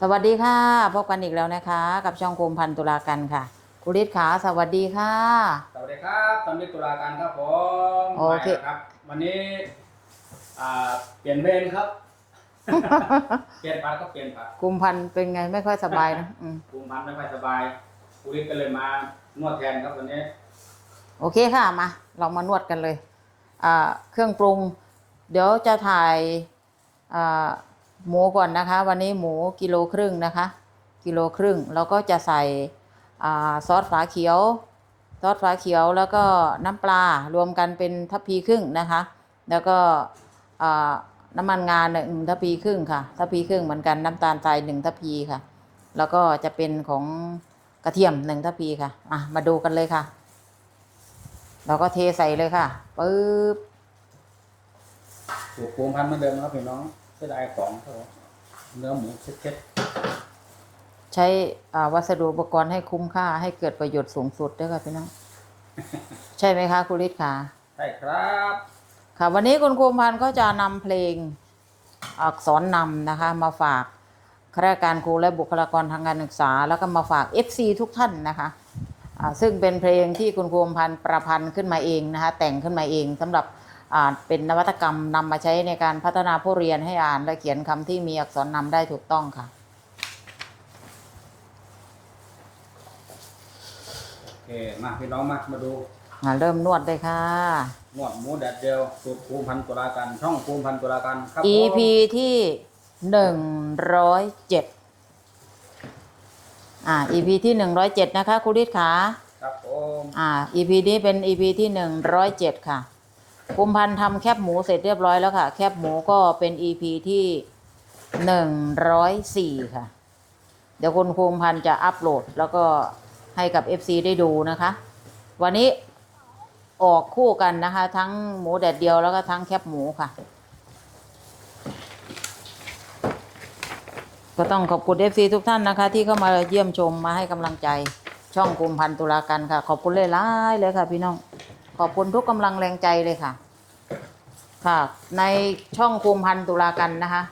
สวัสดีค่ะ พบกันอีกแล้วนะคะ กับช่องคุมพันตุลากันค่ะคุริศขาสวัสดีค่ะ สวัสดีครับตอนนี้ตุลาการครับผมโอเคมาแล้วครับ วันนี้อ่าเปลี่ยนเวรครับ เปลี่ยนพัดก็เปลี่ยนพัดคุมพันเป็นไงไม่ค่อยสบายนะอืมภูมิพันธ์ไม่ค่อยสบายคุริศก็เลยมานวดแทนครับวันนี้โอเคค่ะมาเรามานวดกันเลยอ่าเครื่องปรุง เดี๋ยวจะถ่ายอ่า หมูก่อนนะคะ วันนี้หมูกิโลครึ่งนะคะ กิโลครึ่งแล้วก็จะใส่อซอสฝาเขียว ซอสฝาเขียวแล้วก็น้ำปลารวมกันเป็นทัพพีครึ่งนะคะ แล้วก็น้ำมันงาหนึ่งทัพพีครึ่งค่ะทัพพีครึ่งเหมือนกันน้ำตาลทรายหนึ่งทัพพีค่ะ แล้วก็จะเป็นของกระเทียมหนึ่งทัพพีค่ะอะมาดูกันเลยค่ะ เราก็เทใส่เลยค่ะปึ๊บสูตรภูมพันธ์เหมือนเดิมครับพี่น้อง เสียดายของครับผมเนื้อหมูเช็ดใช้อ่าวัสดุอุปกรณ์ให้คุ้มค่าให้เกิดประโยชน์สูงสุดด้วยค่ะพี่น้อง ใช่ไหมคะคุณฤทธิ์ค่ะๆใช่ครับ ค่ะ วันนี้คุณครูพันธ์ก็จะนำเพลงอักษรนำนะคะ มาฝากข้าราชการครูและบุคลากรทางการศึกษา แล้วก็มาฝาก FC ทุกท่านนะคะอ่าซึ่งเป็นเพลงที่คุณครูพันธ์ประพันธ์ขึ้นมาเองนะคะ แต่งขึ้นมาเองสำหรับ อ่าเป็นนวัตกรรมนำมาใช้ในการพัฒนาผู้เรียนให้อ่านและเขียนคำที่มีอักษรนำได้ถูกต้องค่ะ โอเค มาพี่น้องมามาดูอ่าเริ่มนวดเลยค่ะนวดหมูแดดเดียวสูตรภูมิพันธ์ตุลาการช่องภูมิพันธ์ตุลาการครับผม EP ที่หนึ่งร้อยเจ็ดอ่า EP ที่หนึ่งร้อยเจ็ดนะคะครูฤทธิ์ขา ครับผม อ่า EP นี้เป็น EP ที่หนึ่งร้อยเจ็ดค่ะ คุมพันธ์ทำแคบหมูเสร็จเรียบร้อยแล้วค่ะ แคบหมูก็เป็น EP ที่หนึ่งร้อยสี่ค่ะ เดี๋ยวคุณคุมพันธ์จะอัปโหลดแล้วก็ให้กับ FC ได้ดูนะคะ วันนี้ออกคู่กันนะคะ ทั้งหมูแดดเดียวแล้วก็ทั้งแคบหมูค่ะ ก็ต้องขอบคุณ FC ทุกท่านนะคะ ที่เข้ามาเยี่ยมชมมาให้กำลังใจช่องกุมพันตุลากันค่ะ ขอบคุณเลยล่ายเลยค่ะพี่น้อง ขอบคุณทุกกำลังแรงใจเลยค่ะ ค่ะ ในช่องคุมพันตุลากันนะคะ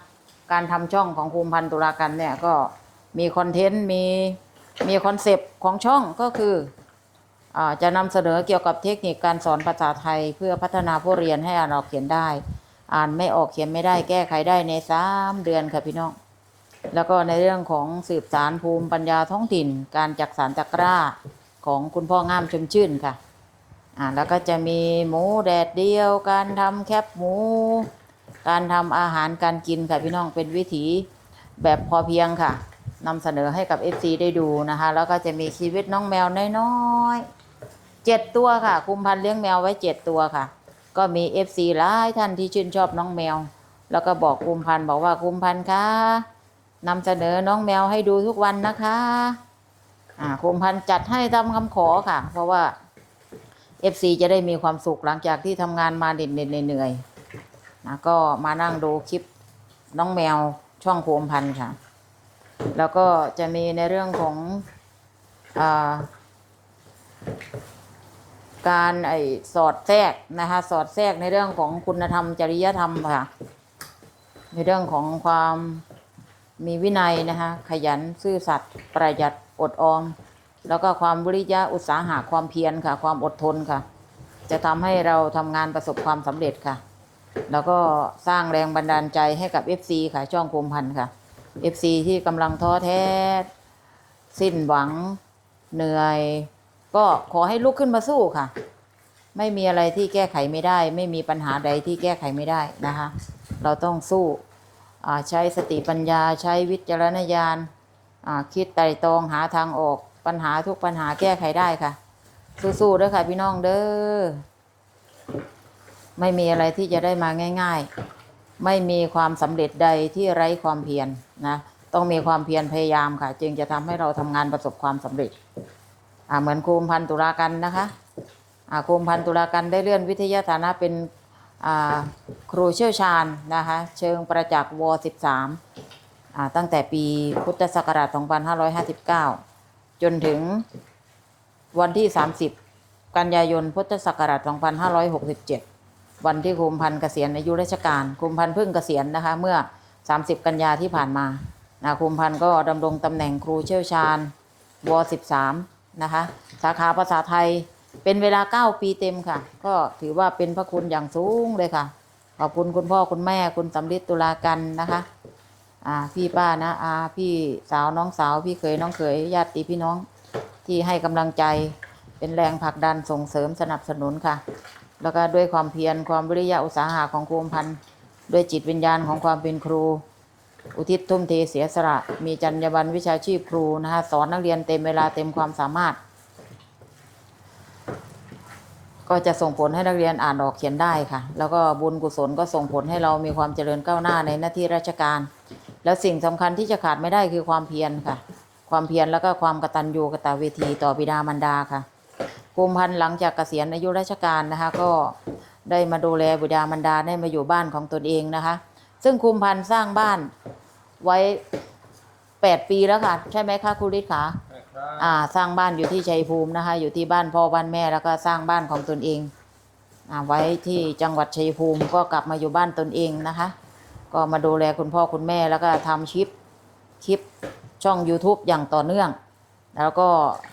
การทำช่องของคุมพันตุลากันเนี่ยก็มีคอนเทนต์มีมีคอนเซปต์ของช่องก็คืออจะนำเสนอเกี่ยวกับเทคนิคการสอนภาษาไทย เพื่อพัฒนาผู้เรียนให้อ่านออกเขียนได้ อ่านไม่ออกเขียนไม่ได้แก้ไขได้ในสามเดือนค่ะพี่น้องแล้วก็ในเรื่องของสืบสารภูมิปัญญาท้องถิ่น การจักสารตะกร้าของคุณพ่องามชมชื่นค่ะ อ่าแล้วก็จะมีหมูแดดเดียว การทำแคบหมู การทำอาหารการกินค่ะพี่น้องเป็นวิถีแบบพอเพียงค่ะนำเสนอให้กับ FC ได้ดูนะคะ แล้วก็จะมีชีวิตน้องแมวน้อยๆเจ็ดตัวค่ะ คุมพันธุ์เลี้ยงแมวไว้เจ็ดตัวค่ะ ก็มี FC หลายท่านที่ชื่นชอบน้องแมว แล้วก็บอกคุมพันธุ์บอกว่าคุมพันธุ์คะนำเสนอน้องแมวให้ดูทุกวันนะคะ อ่าคุมพันธุ์จัดให้ตามคำขอค่ะ เพราะว่า FC จะได้มีความสุขหลังจากที่ทำงานมาเด็ดๆเหนื่อยๆนะก็มานั่งดูคลิปน้องแมวช่องโคมพันค่ะ แล้วก็จะมีในเรื่องของอาการไอสอดแทรกนะคะสอดแทรกในเรื่องของคุณธรรมจริยธรรมค่ะ ในเรื่องของความมีวินัยนะคะขยันซื่อสัตย์ประหยัดอดออม แล้วก็ความวิริยะอุตสาหะความเพียรค่ะ ความอดทนค่ะ จะทำให้เราทำงานประสบความสำเร็จค่ะ แล้วก็สร้างแรงบันดาลใจให้กับ FC ค่ะช่องโคมพันธ์ค่ะ FC ที่กำลังท้อแท้ สิ้นหวังเหนื่อย ก็ขอให้ลุกขึ้นมาสู้ค่ะ ไม่มีอะไรที่แก้ไขไม่ได้ ไม่มีปัญหาใดที่แก้ไขไม่ได้นะคะ เราต้องสู้ใช้สติปัญญาใช้วิจารณญาณคิดไตรตรองหาทางออก ปัญหาทุกปัญหาแก้ไขได้ค่ะ สู้ๆเด้อค่ะ พี่น้องเด้อไม่มีอะไรที่จะได้มาง่าย ๆ ไม่มีความสำเร็จใดที่ไร้ความเพียรนะต้องมีความเพียรพยายามค่ะ จึงจะทำให้เราทำงานประสบความสำเร็จอ่าเหมือนครูมพันตุลากันนะคะอ่าครูมพันตุลากันได้เลื่อนวิทยาฐานะเป็นครูเชี่ยวชาญนะคะ เชิงประจักษ์ว 13อ่าตั้งแต่ปีพุทธศักราช 2559 จนถึงวันที่ 30 กันยายน พุทธศักราช 2567 วันที่คุมพันธ์เกษียณอายุราชการคุมพันธ์เพิ่งเกษียณนะคะ เมื่อ 30 กันยาที่ผ่านมานะครูพันธ์ก็ดำรงตำแหน่งครูเชี่ยวชาญว13 นะคะ สาขาภาษาไทยเป็นเวลา 9 ปีเต็มค่ะ ก็ถือว่าเป็นพระคุณอย่างสูงเลยค่ะ ขอบคุณคุณพ่อคุณแม่คุณสำลิดตุลากันนะคะ อ่า พี่ป้านะอาพี่สาวน้องสาว พี่เคยน้องเขยญาติพี่น้องที่ให้กำลังใจเป็นแรงผลักดันส่งเสริมสนับสนุนค่ะ แล้วก็ด้วยความเพียรความวิริยะอุตสาหะของครูพันธ์ด้วยจิตวิญญาณของความเป็นครู อุทิศทุ่มเทเสียสละ มีจรรยาบรรณวิชาชีพครูนะคะสอนนักเรียนเต็มเวลาเต็มความสามารถ ก็จะส่งผลให้นักเรียนอ่านออกเขียนได้ค่ะ แล้วก็บุญกุศลก็ส่งผลให้เรามีความเจริญก้าวหน้าในหน้าที่ราชการ แล้วสิ่งสำคัญที่จะขาดไม่ได้คือความเพียรค่ะ ความเพียรแล้วก็ความกตัญญูกตเวทีต่อบิดามารดาค่ะกุมพันธ์หลังจากเกษียณอายุราชการนะคะ ก็ได้มาดูแลบิดามารดาได้มาอยู่บ้านของตนเองนะคะ ซึ่งคุมพันธ์สร้างบ้านไว้แปดปีแล้วค่ะ ใช่ไหมคะครูฤทธิ์คะครับอ่า สร้างบ้านอยู่ที่ชัยภูมินะคะ อยู่ที่บ้านพ่อบ้านแม่แล้วก็สร้างบ้านของตนเองอ่าไว้ที่จังหวัดชัยภูมิก็กลับมาอยู่บ้านตนเองนะคะ ก็มาดูแลคุณพ่อคุณแม่แล้วก็ทำคลิปคลิปช่อง YouTube อย่างต่อเนื่อง แล้วก็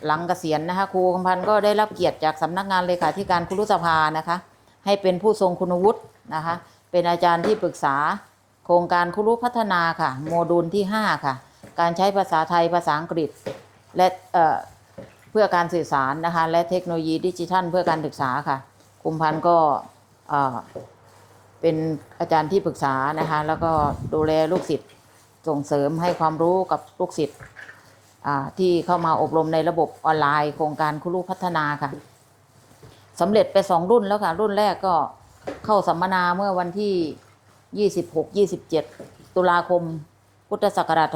หลังเกษียณนะคะครูคำพันธ์ก็ได้รับเกียรติจากสำนักงานเลขาธิการครุสภานะคะ ให้เป็นผู้ทรงคุณวุฒินะคะ เป็นอาจารย์ที่ปรึกษาโครงการครุพัฒนาค่ะ โมดูลที่ 5 ค่ะ การใช้ภาษาไทยภาษาอังกฤษ และเอ่อเพื่อการสื่อสารนะคะ และเทคโนโลยีดิจิทัล เพื่อการศึกษาค่ะคุมพันธ์ก็ เป็นอาจารย์ที่ปรึกษานะคะ แล้วก็ดูแลลูกศิษย์ส่งเสริมให้ความรู้กับลูกศิษย์ที่เข้ามาอบรมในระบบออนไลน์ โครงการครูพัฒนาค่ะสำเร็จไปสองรุ่นแล้วค่ะ รุ่นแรกก็เข้าสัมมนาเมื่อวันที่ 26 27 ตุลาคม พุทธศักราช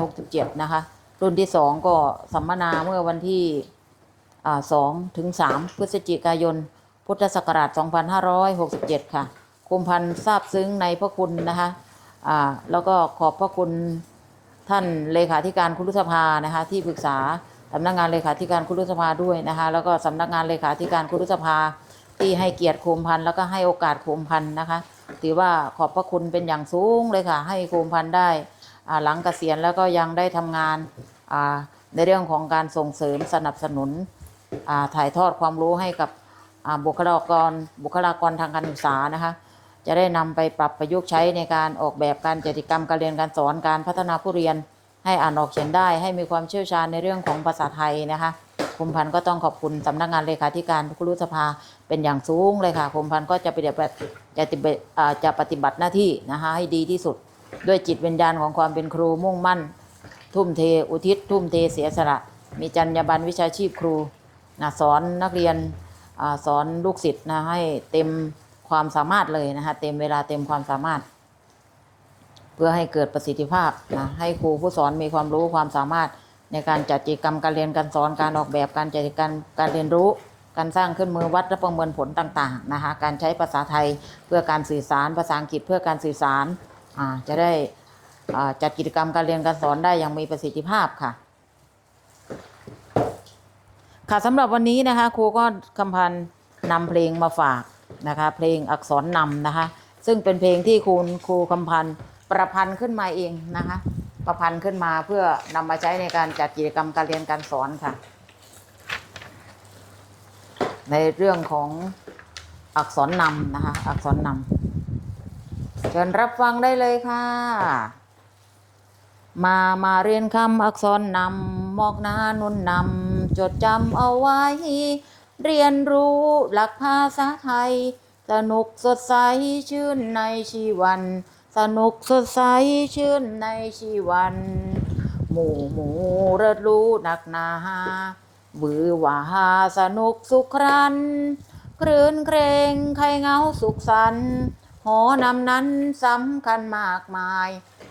2567 นะคะ รุ่นที่สองก็สัมมนาเมื่อวันที่อ่า2ถึง3พฤศจิกายน พุทธศักราช 2567 ค่ะ คุมพันธ์ทราบซึ้งในพระคุณนะคะอ่าแล้วก็ขอบพระคุณท่านเลขาธิการคุรุสภานะคะที่ปรึกษาสำนักงานเลขาธิการคุรุสภาด้วยนะคะแล้วก็สำนักงานเลขาธิการคุรุสภาที่ให้เกียรติคุมพันธ์แล้วก็ให้โอกาสคุมพันธ์นะคะถือว่าขอบพระคุณเป็นอย่างสูงเลยค่ะ ให้คุมพันธ์ได้อ่าหลังเกษียณแล้วก็ยังได้ทำงานอ่าในเรื่องของการส่งเสริมสนับสนุนถ่ายทอดความรู้ให้กับบุคลากรบุคลากรทางการศึกษานะคะ จะได้นำไปปรับประยุกต์ใช้ในการออกแบบการจัดกรรมการเรียนการสอนการพัฒนาผู้เรียน ให้อ่านออกเขียนได้ ให้มีความเชี่ยวชาญในเรื่องของภาษาไทยนะคะคุมพันธ์ก็ต้องขอบคุณสำนักงานเลขาธิการครุสภาเป็นอย่างสูงเลยค่ะคุมพันธ์ก็จะปฏิบัติจะปฏิบัติจะปฏิบัติหน้าที่นะคะให้ดีที่สุด ด้วยจิตวิญญาณของความเป็นครูมุ่งมั่น ทุ่มเทอุทิศ ทุ่มเทเสียสละ มีจรรยาบรรณวิชาชีพครูนะสอนนักเรียนอสอนลูกศิษย์นะให้เต็ม ความสามารถเลยนะคะเต็มเวลาเต็มความสามารถ เพื่อให้เกิดประสิทธิภาพนะให้ครูผู้สอนมีความรู้ความสามารถในการจัดกิจกรรมการเรียนการสอนการออกแบบการจัดกิจกรการเรียนรู้ การสร้างเครื่องมือวัดและประเมินผลต่างๆนะคะการใช้ภาษาไทยเพื่อการสื่อสารภาษาอังกฤษเพื่อการสื่อสารจะได้จัดกิจกรรมการเรียนการสอนได้อย่างมีประสิทธิภาพค่ะค่ะสำหรับวันนี้นะคะครูก็คำพันนำเพลงมาฝาก นะคะ เพลงอักษรนำนะคะ ซึ่งเป็นเพลงที่คุณครูคำพันธ์ประพันธ์ขึ้นมาเองนะคะ ประพันธ์ขึ้นมาเพื่อนำมาใช้ในการจัดกิจกรรมการเรียนการสอนค่ะ ในเรื่องของอักษรนำนะคะ อักษรนำเชิญรับฟังได้เลยค่ะ มามาเรียนคำอักษรนำมอกหนานุนนำจดจำเอาไว้ เรียนรู้หลักภาษาไทย สนุกสดใสชื่นในชีวัน สนุกสดใสชื่นในชีวัน หมู่หมู่เริดรู้หนักหนาบือหว่าสนุกสุขครันครื้นเครงใครเงาสุขสันหอนำนั้นสำคัญมากมาย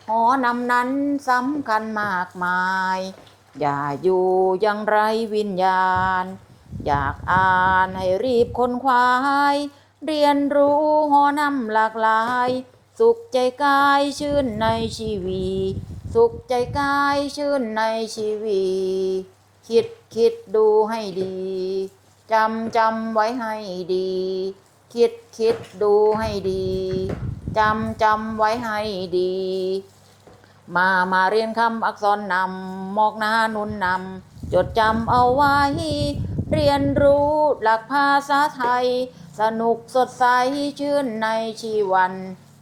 หอนำนั้นสำคัญมากมาย อย่าอยู่ยังไรวิญญาณ อยากอ่านให้รีบคนควาย เรียนรู้หอนำหลากหลาย สุขใจกายชื่นในชีวีสุขใจกายชื่นในชีวีคิดคิดดูให้ดีจำจำไว้ให้ดี คิดคิดดูให้ดีจำจำไว้ให้ดี มามาเรียนคำอักษรนำมอกหน้านุนนำจดจำเอาไว้ เรียนรู้หลักภาษาไทย สนุกสดใสชื่นในชีวัน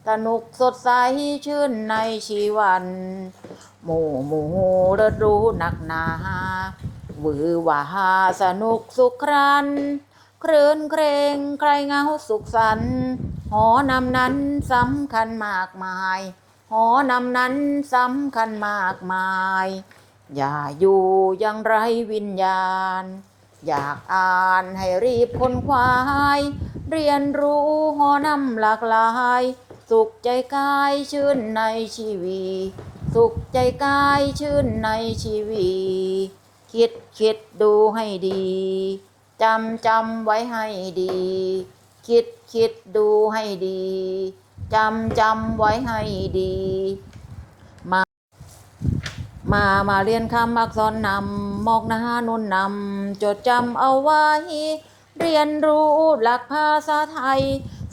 สนุกสดใสชื่นในชีวัน หมู่หมู่เริดรู้หนักหนาวือหวาสนุกสุขครันครื้นเครงใครเหงาสุขสันหอนำนั้นสำคัญมากมาย หอนำนั้นสำคัญมากมาย อย่าอยู่อยังไรวิญญาณ อยากอ่านให้รีบค้นควาย เรียนรู้หอนำหลากหลาย สุขใจกายชื่นในชีวีสุขใจกายชื่นในชีวีคิดคิดดูให้ดีจำจำไว้ให้ดี คิดคิดดูให้ดีจำจำไว้ให้ดี มา มามาเรียนคำอักษรนำมอกหนานุนนำ จดจำเอาไว้ เรียนรู้หลักภาษาไทย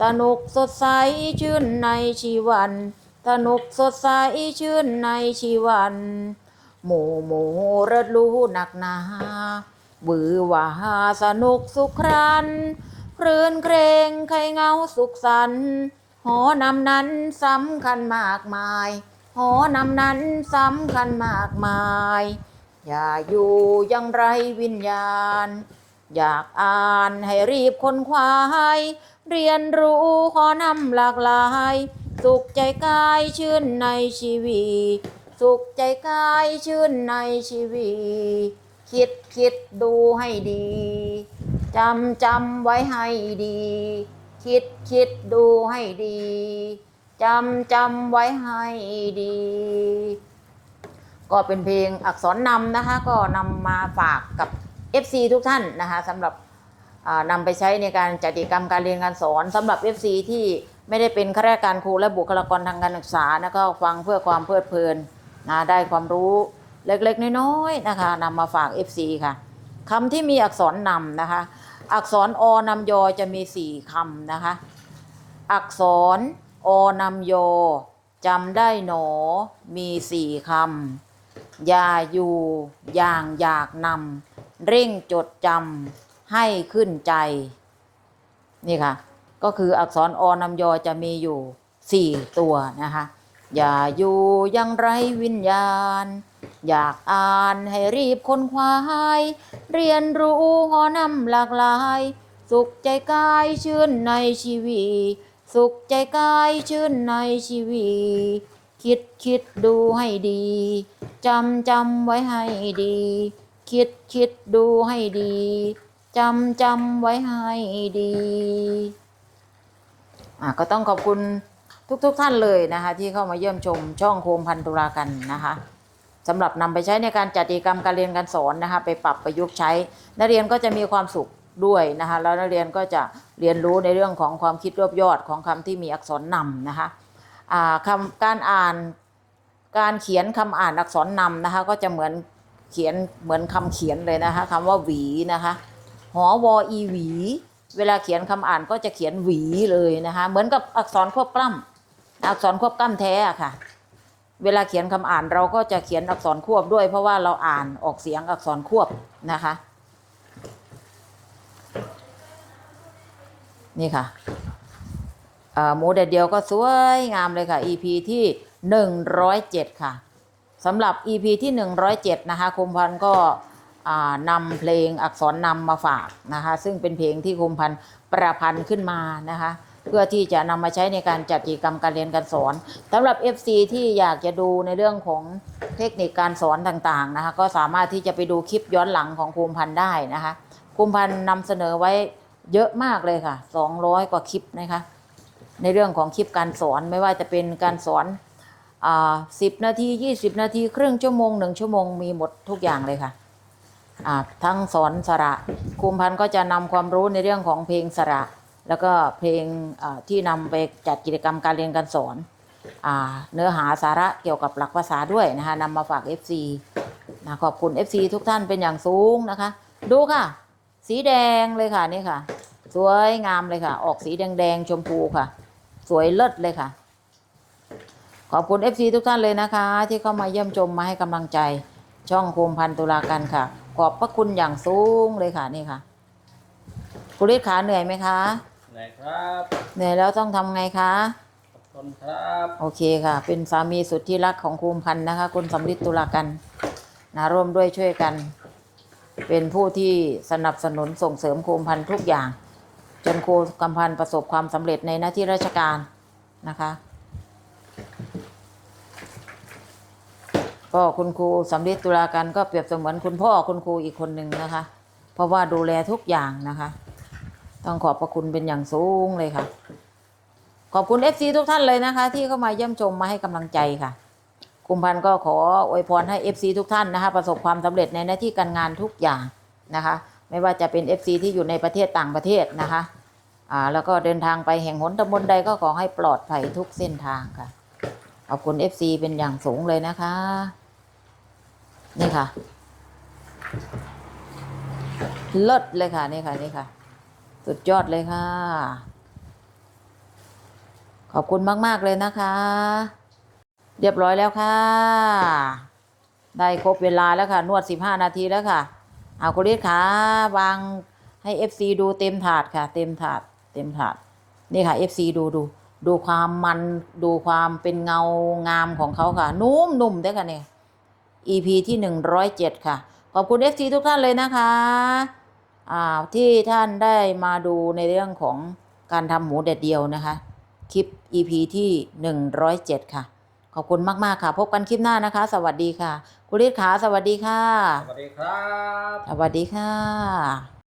สนุกสดใสชื่นในชีวัน สนุกสดใสชื่นในชีวัน หมู่หมู่เริดรู้หนักหนาบือว่าสนุกสุขครันครื้นเครงใครเงาสุขสันหอนำนั้นสำคัญมากมาย หอนำนั้นสำคัญมากมาย อย่าอยู่ยังไรวิญญาณ อยากอ่านให้รีบค้นควายเรียนรู้ขอนำหลากหลาย สุขใจกายชื่นในชีวีสุขใจกายชื่นในชีวีคิดคิดดูให้ดีจำจำไว้ให้ดี คิดคิดดูให้ดีจำจำไว้ให้ดี ก็เป็นเพลงอักษรนำนะคะ ก็นำมาฝากกับ FC ทุกท่านนะคะสำหรับนำไปใช้ในการจัดกิจกรรมการเรียนการสอนสำหรับ FC ที่ไม่ได้เป็นข้าราชการครูและบุคลากรทางการศึกษานะก็ฟังเพื่อความเพลิดเพลินนะได้ความรู้เล็กๆ น้อยๆนะคะนำมาฝาก FC ค่ะคำที่มีอักษรนำนะคะ อักษรอนำยอจะมีสี่คำนะคะ อักษรอนำยอจำได้หนอมีสี่คำ อย่าอยู่อย่างอยากนำเร่งจดจำให้ขึ้นใจ นี่ค่ะ ก็คืออักษรอนำยอจะมีอยู่สี่ตัวนะคะ อย่าอยู่ยังไรวิญญาณ อยากอ่านให้รีบค้นควาเรียนรู้หอนำหลากหลาย สุขใจกายชื่นในชีวี สุขใจกายชื่นในชีวี คิดคิดดูให้ดีจำจำไว้ให้ดี คิดคิดดูให้ดีจำจำไว้ให้ดีอะก็ต้องขอบคุณทุกๆทท่านเลยนะคะ ที่เข้ามาเยี่ยมชมช่องโคมพันธุรากันนะคะสำหรับนำไปใช้ในการจัดกิจกรรมการเรียนการสอนนะคะ ไปปรับประยุกต์ใช้ นักเรียนก็จะมีความสุขด้วยนะคะ แล้วนักเรียนก็จะเรียนรู้ในเรื่องของความคิดรวบยอดของคำที่มีอักษรนำนะคะ คำการอ่านการเขียนคำอ่านอักษรนำนะคะ ก็จะเหมือนเขียนเหมือนคำเขียนเลยนะคะคำว่าหวีนะคะหอวออีหวี เวลาเขียนคำอ่านก็จะเขียนหวีเลยนะคะ เหมือนกับอักษรควบกล้ำอักษรควบกล้ำแท้ค่ะ เวลาเขียนคำอ่านเราก็จะเขียนอักษรควบด้วย เพราะว่าเราอ่านออกเสียงอักษรควบนะคะ นี่ค่ะ หมูแดดเดียวก็สวยงามเลยค่ะ EP ที่ 107 ค่ะสำหรับ EP ที่ 107 นะคะคมพันธ์ก็นำเพลงอักษรนำมาฝากนะคะ ซึ่งเป็นเพลงที่คมพันธ์ประพันธ์ขึ้นมานะคะเพื่อที่จะนำมาใช้ในการจัดกิจกรรมการเรียนการสอนสำหรับ FC ที่อยากจะดูในเรื่องของเทคนิคการสอนต่างๆนะคะ ก็สามารถที่จะไปดูคลิปย้อนหลังของคมพันธ์ได้นะคะคมพันธ์นำเสนอไว้เยอะมากเลยค่ะ 200 กว่าคลิปนะคะ ในเรื่องของคลิปการสอนไม่ว่าจะเป็นการสอนสิบนาทียี่สิบนาที ครึ่งชั่วโมงหนึ่งชั่วโมงมีหมดทุกอย่างเลยค่ะทั้งสอนสระครูพันธ์ก็จะนำความรู้ในเรื่องของเพลงสระ แล้วก็เพลงที่นำไปจัดกิจกรรมการเรียนการสอนอเนื้อหาสาระเกี่ยวกับหลักภาษาด้วยนะคะนำมาฝาก FC นะขอบคุณ FC ทุกท่านเป็นอย่างสูงนะคะ ดูค่ะ สีแดงเลยค่ะนี่ค่ะ สวยงามเลยค่ะ ออกสีแดงๆชมพูค่ะ สวยเลิศเลยค่ะ ขอบคุณ FC ทุกท่านเลยนะคะ ที่เข้ามาเยี่ยมชมมาให้กำลังใจ ช่องคุมพันตุลากันค่ะ ขอบพระคุณอย่างสูงเลยค่ะนี่ค่ะคุณฤทธิ์ขาเหนื่อยไหมคะไหนครับเหนื่อยแล้วต้องทำไงคะขอบคุณครับโอเคค่ะ เป็นสามีสุดที่รักของคุมพันธ์นะคะ คุณสำลิดตุลากันนะร่วมด้วยช่วยกัน เป็นผู้ที่สนับสนุนส่งเสริมคุมพันธ์ทุกอย่าง จนครูกำพันประสบความสำเร็จในหน้าที่ราชการนะคะ ก็คุณครูสำลิดตุลากันก็เปรียบเสมือนคุณพ่อคุณครูอีกคนหนึ่งนะคะ เพราะว่าดูแลทุกอย่างนะคะ ต้องขอบพระคุณเป็นอย่างสูงเลยค่ะ ขอบคุณ FC ทุกท่านเลยนะคะ ที่เข้ามาเยี่ยมชมมาให้กำลังใจค่ะคุมพันก็ขออวยพรให้ FC ทุกท่านนะคะ ประสบความสำเร็จในหน้าที่การงานทุกอย่างนะคะ ไม่ว่าจะเป็น FC ที่อยู่ในประเทศต่างประเทศนะคะอ่าแล้วก็เดินทางไปแห่งหนตำบลใดก็ขอให้ปลอดภัยทุกเส้นทางค่ะ ขอบคุณ FC เป็นอย่างสูงเลยนะคะ นี่ค่ะเลิศเลยค่ะนี่ค่ะนี่ค่ะ สุดยอดเลยค่ะ ขอบคุณมาก ๆ เลยนะคะ เรียบร้อยแล้วค่ะ ได้ครบเวลาแล้วค่ะ นวด15นาทีแล้วค่ะ เอาคุณฤทธิ์ขาวางให้ FC ดูเต็มถาดค่ะ เต็มถาด เต็มถาด นี่ค่ะ FC ดูดู ดูความมันดูความเป็นเงางามของเขาค่ะ นุ่มนุ่มด้วยค่ะเนี่ย EP ที่107ค่ะ ขอบคุณ FC ทุกท่านเลยนะคะอ่าที่ท่านได้มาดูในเรื่องของการทำหมูแดดเดียวนะคะ คลิป EP ที่107ค่ะ ขอบคุณมากๆค่ะ พบกันคลิปหน้านะคะ สวัสดีค่ะ คุณฤทธิ์ขาสวัสดีค่ะ สวัสดีครับ สวัสดีค่ะ